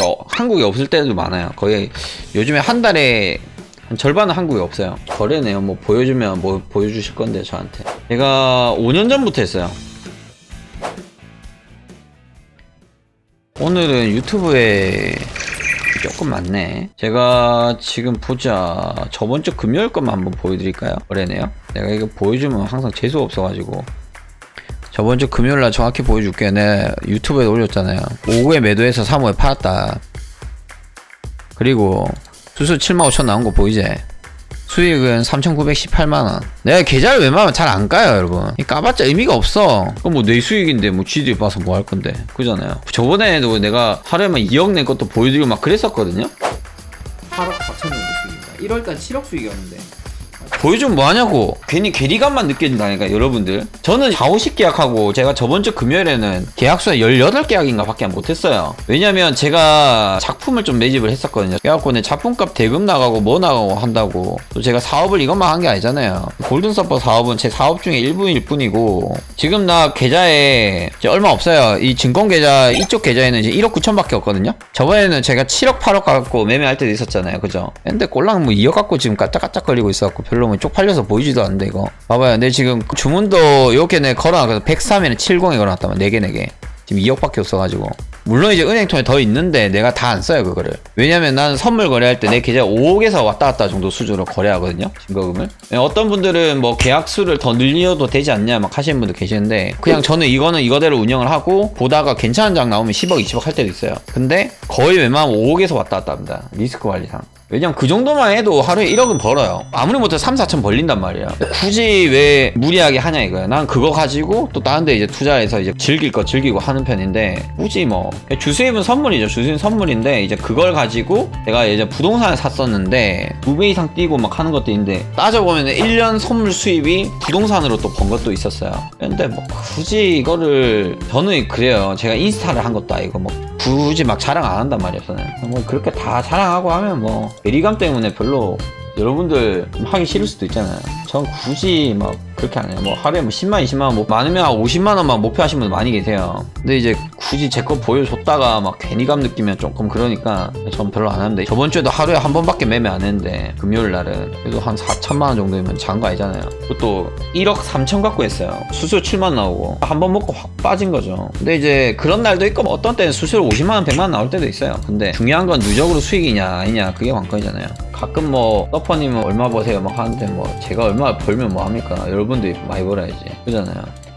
어, 한국에 없을 때도 많아요. 거의 요즘에 한 달에 한 절반은 한국에 없어요. 거래네요. 뭐 보여주면 뭐 보여주실 건데 저한테. 제가 5년 전부터 했어요. 오늘은 유튜브에 조금 많네. 제가 지금 보자. 저번 주 금요일 것만 한번 보여드릴까요? 거래네요. 내가 이거 보여주면 항상 재수 없어가지고. 저번 주 금요일 날 정확히 보여줄게. 내가 유튜브에 올렸잖아요. 오후에 매도해서 3호에 팔았다. 그리고 수수 7만 5천 나온 거 보이지? 수익은 3,918만원. 내가 계좌를 웬만하면 잘 안 까요, 여러분. 이 까봤자 의미가 없어. 그럼 뭐 내 수익인데 뭐 지들이 봐서 뭐 할 건데. 그잖아요. 저번에도 내가 하루에만 2억 낸 것도 보여드리고 막 그랬었거든요? 8억 4천 정도 수익입니다. 1월달 7억 수익이었는데. 보여주면 뭐하냐고. 괜히 괴리감만 느껴진다니까 여러분들. 저는 4, 50 계약하고 제가 저번 주 금요일에는 계약수가 18계약인가 밖에 못했어요. 왜냐면 제가 작품을 좀 매집을 했었거든요. 그래갖고 내 작품값 대금 나가고 뭐 나가고 한다고. 또 제가 사업을 이것만 한 게 아니잖아요. 골든서퍼 사업은 제 사업 중에 일부일 뿐이고 지금 나 계좌에 얼마 없어요. 이 증권 계좌 이쪽 계좌에는 이제 1억 9천 밖에 없거든요. 저번에는 제가 7억 8억 갖고 매매할 때도 있었잖아요. 그죠? 근데 꼴랑 뭐 2억 갖고 지금 까짝까짝거리고 있어갖고 별로 뭐 쪽팔려서 보이지도 않는데 이거. 봐봐요. 내 지금 주문도 이렇게 내 걸어놔서 103에는 70에 걸어놨다만 4개 4개. 지금 2억밖에 없어가지고. 물론 이제 은행통에 더 있는데 내가 다 안 써요 그거를. 왜냐면 나는 선물 거래할 때 내 계좌 5억에서 왔다 갔다 정도 수준으로 거래하거든요 증거금을. 예, 어떤 분들은 뭐 계약수를 더 늘려도 되지 않냐 막 하시는 분도 계시는데 그냥 저는 이거는 이거대로 운영을 하고 보다가 괜찮은 장 나오면 10억 20억 할 때도 있어요. 근데 거의 웬만하면 5억에서 왔다 갔다 합니다 리스크 관리상 왜냐면 그 정도만 해도 하루에 1억은 벌어요. 아무리 못해도 3, 4천 벌린단 말이야. 굳이 왜 무리하게 하냐 이거야. 난 그거 가지고 또 다른 데 이제 투자해서 이제 즐길 거 즐기고 하는 편인데 굳이 뭐 주수입은 선물이죠. 주수입은 선물인데 이제 그걸 가지고 내가 예전 부동산을 샀었는데 두 배 이상 뛰고 막 하는 것도 있는데 따져보면 1년 선물 수입이 부동산으로 또 번 것도 있었어요. 근데 뭐 굳이 이거를 저는 그래요. 제가 인스타를 한 것도 아니고 뭐 굳이 막 자랑 안 한단 말이에요. 저는 뭐 그렇게 다 자랑하고 하면 뭐 괴리감 때문에 별로 여러분들 좀 하기 싫을 수도 있잖아요. 전 굳이 막 그렇게 안 해요. 뭐 하루에 뭐 10만, 20만 원, 뭐 많으면 한 50만 원만 목표하시는 분들 많이 계세요. 근데 이제 굳이 제 거 보여줬다가 막 괜히감 느끼면 조금 그러니까 전 별로 안 하는데 저번 주에도 하루에 한 번밖에 매매 안 했는데 금요일 날은 그래도 한 4천만 원 정도면 작은 거 아니잖아요. 그것도 1억 3천 갖고 했어요. 수수료 7만 나오고 한 번 먹고 확 빠진 거죠. 근데 이제 그런 날도 있고 뭐 어떤 때는 수수료 50만 원, 100만 원 나올 때도 있어요. 근데 중요한 건 누적으로 수익이냐 아니냐 그게 관건이잖아요. 가끔 뭐 서퍼님은 얼마 버세요 막 하는데 뭐 제가 얼마 벌면 뭐 합니까? 여러분 들이 많이 벌어야지 그잖아요.